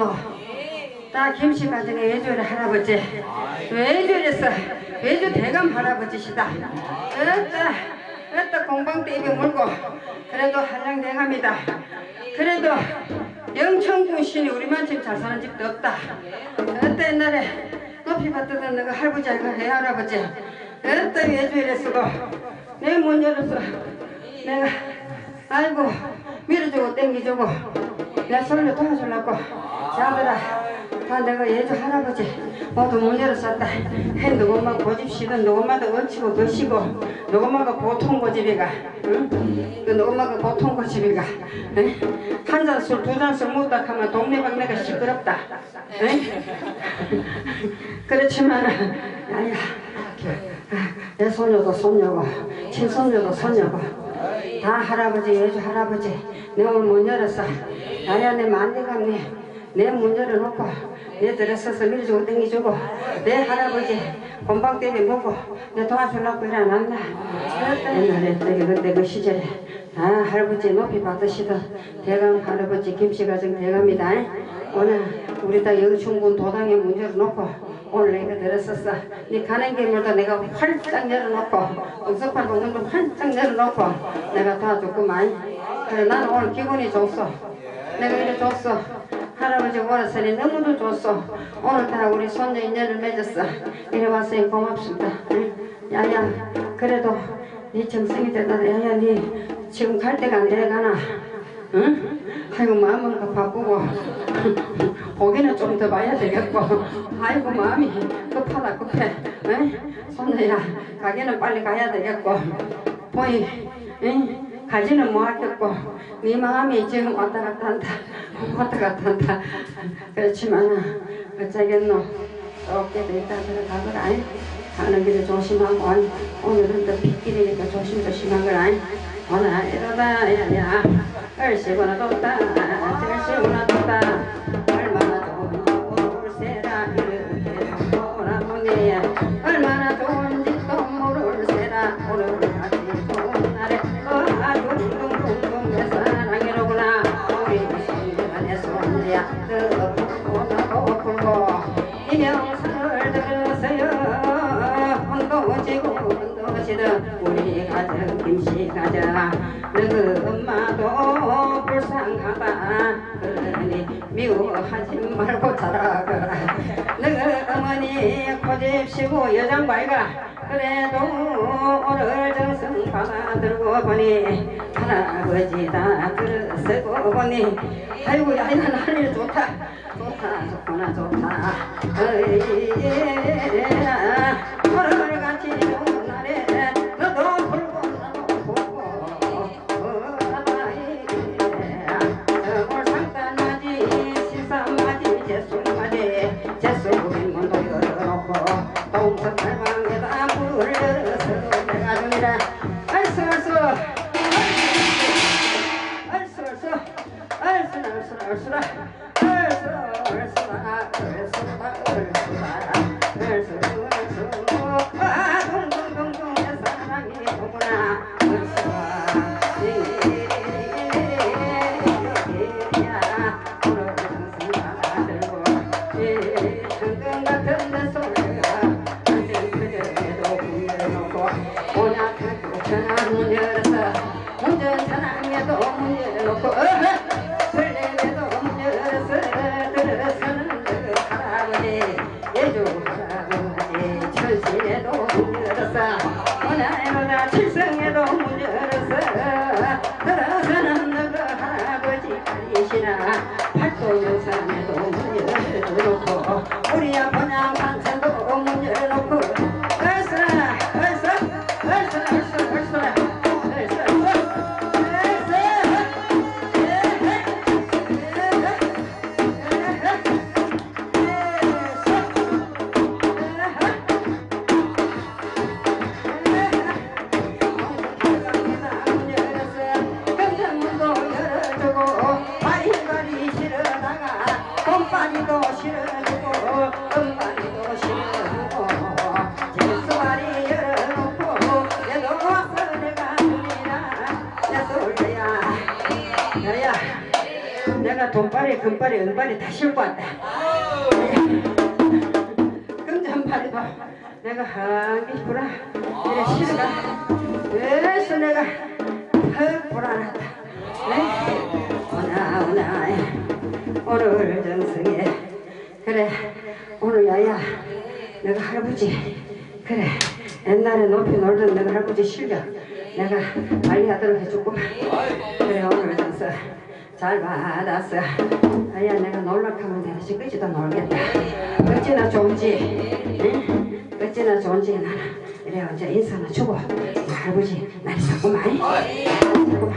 좋노 나 김씨 가정에 외조를 할아버지. 외조랬어 외조 대감 할아버지시다. 어따 어따 공방대 입에 물고. 그래도 한량 대감이다. 그래도 영천군 신이 우리만 지금 잘 사는 집도 없다. 어따 옛날에 높이 받던 너가 할아버지가 해 할아버지. 어따 외조를 쓰고 내 문 열어서 내가 아이고 밀어주고 땡겨주고 내 손을 도와주려고. 자들아 다 내가 예주 할아버지. 모두 문 열었었다. 해 누구만 고집시든 누구마다 얹히고 거시고 누구마가 보통 고집이가 응? 그 누구마가 보통 고집이가 응? 한잔 술 두 잔술 묻다 하면 동네방네가 시끄럽다. 응? 그렇지만 아야. 내 손녀도 손녀고 친손녀도 손녀고. 다 할아버지 예주 할아버지. 내 오늘 문 열었어 나야 내 만대감네 내문 열어놓고 내 들어서서 밀어주고 땡겨주고 내 할아버지 건방 때문에 먹고 내 도와주려고 일어났나 옛날에 저기 그때 그 시절에 다 할아버지 높이 받으시던 대감 할아버지 김씨가정 대감이다 오늘 우리 다 영충군 도당에 문 열어놓고 오늘 내가 들었었어. 네 가는 길마다 내가 활짝 열어놓고 응석팔 봉문도 활짝 열어놓고 내가 도와줬구만. 그래 나는 오늘 기분이 좋소. 내가 이래 줬어. 할아버지 오라서니 너무도 좋소. 오늘 다 우리 손녀 인연을 맺었어. 이래 왔으니 고맙습니다. 응? 야야 그래도 네 정성이 대단해. 야야 네 지금 갈 때가 안 돼가나. 응? 아이고 마음은 그 바쁘고 보기는 좀 더 봐야 되겠고 아이고 마음이 급하다 급해 응? 손녀야 가게는 빨리 가야 되겠고 보이 응? 가지는 못하겠고 네 마음이 지금 왔다 갔다 한다. 왔다 갔다 한다. 그렇지만 어쩌겠노? 좁게 돼 있다 들어가거라. 잉? 가는 길에 조심하고 오늘은 또 빗길이니까 조심조심한 거라. 잉? 오늘 이러다 야야 얼씨구나 뒀다. 절씨구나 뒀다 이명상을 들으세요. 혼도 지고 혼도 지던 우리 가정 김씨 가정 너그 엄마도 불쌍하다 그러니 미워하지 말고 자라거라. 너그 어머니 고집시고 여장 발가 그래도 오늘 정성 받아들고 보니 할아버지 다 들어서고 보니 아이고 야야 나를 좋다. 좋다 좋구나 좋다. 어이야 오늘 알수라 알수 알수라 알수라 알수라 알 내가 돈발이 금발이 은발이 다 싣고 왔다. 금전발이도 내가 한기 불안 이래 싫어가. 그래서 내가 더 불안하다. 네? 오나 오나. 오늘 정승에. 그래 오늘 야야 내가 할아버지. 그래 옛날에 높이 놀던 내가 할아버지 실력 내가 관리하도록 해주구만 그래 오늘 정서 잘 받았어 아야 내가 놀락하면 되지 그지도 놀겠다. 어찌나 좋은지 응? 어찌나 좋은지 나는 이래 언제 인사나 주고 할아버지. 날이 자꾸만 자꾸만 뭐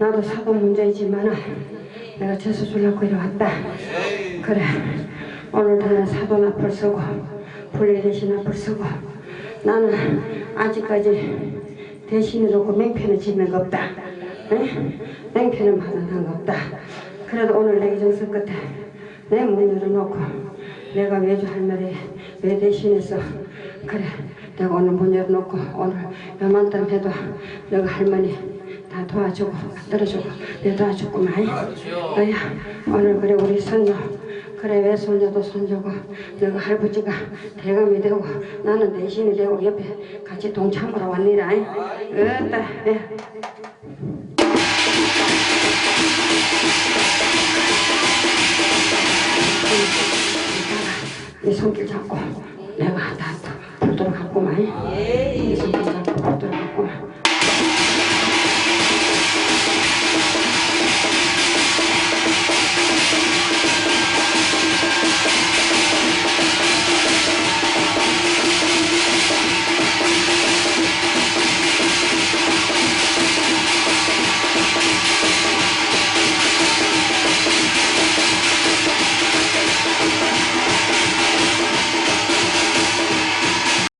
나도 사고 문제이지만은 내가 재수 주려고 이리 왔다. 그래 오늘부터는 사돈 앞을 서고 불리 대신 앞을 서고 나는 아직까지 대신해놓고 맹편을 짓는 거 없다. 응? 맹편은 받아난 거 없다. 그래도 오늘 내 기정석 끝에 내 문 열어놓고 내가 외주 할머니 내 대신해서 그래 내가 오늘 문 열어놓고 오늘 요만큼 해도 내가 할머니 다 도와주고 만들어주고 내 도와주고 많이. 너야 오늘 그래 우리 손녀. 그래 왜 손녀도 손녀고 내가 할아버지가 대감이 되고 나는 대신이 되고 옆에 같이 동참으로 왔니라. 으따 예. 이 손길 잡고 내가 다 돌도록 갖고만 예. 이 손길 잡고.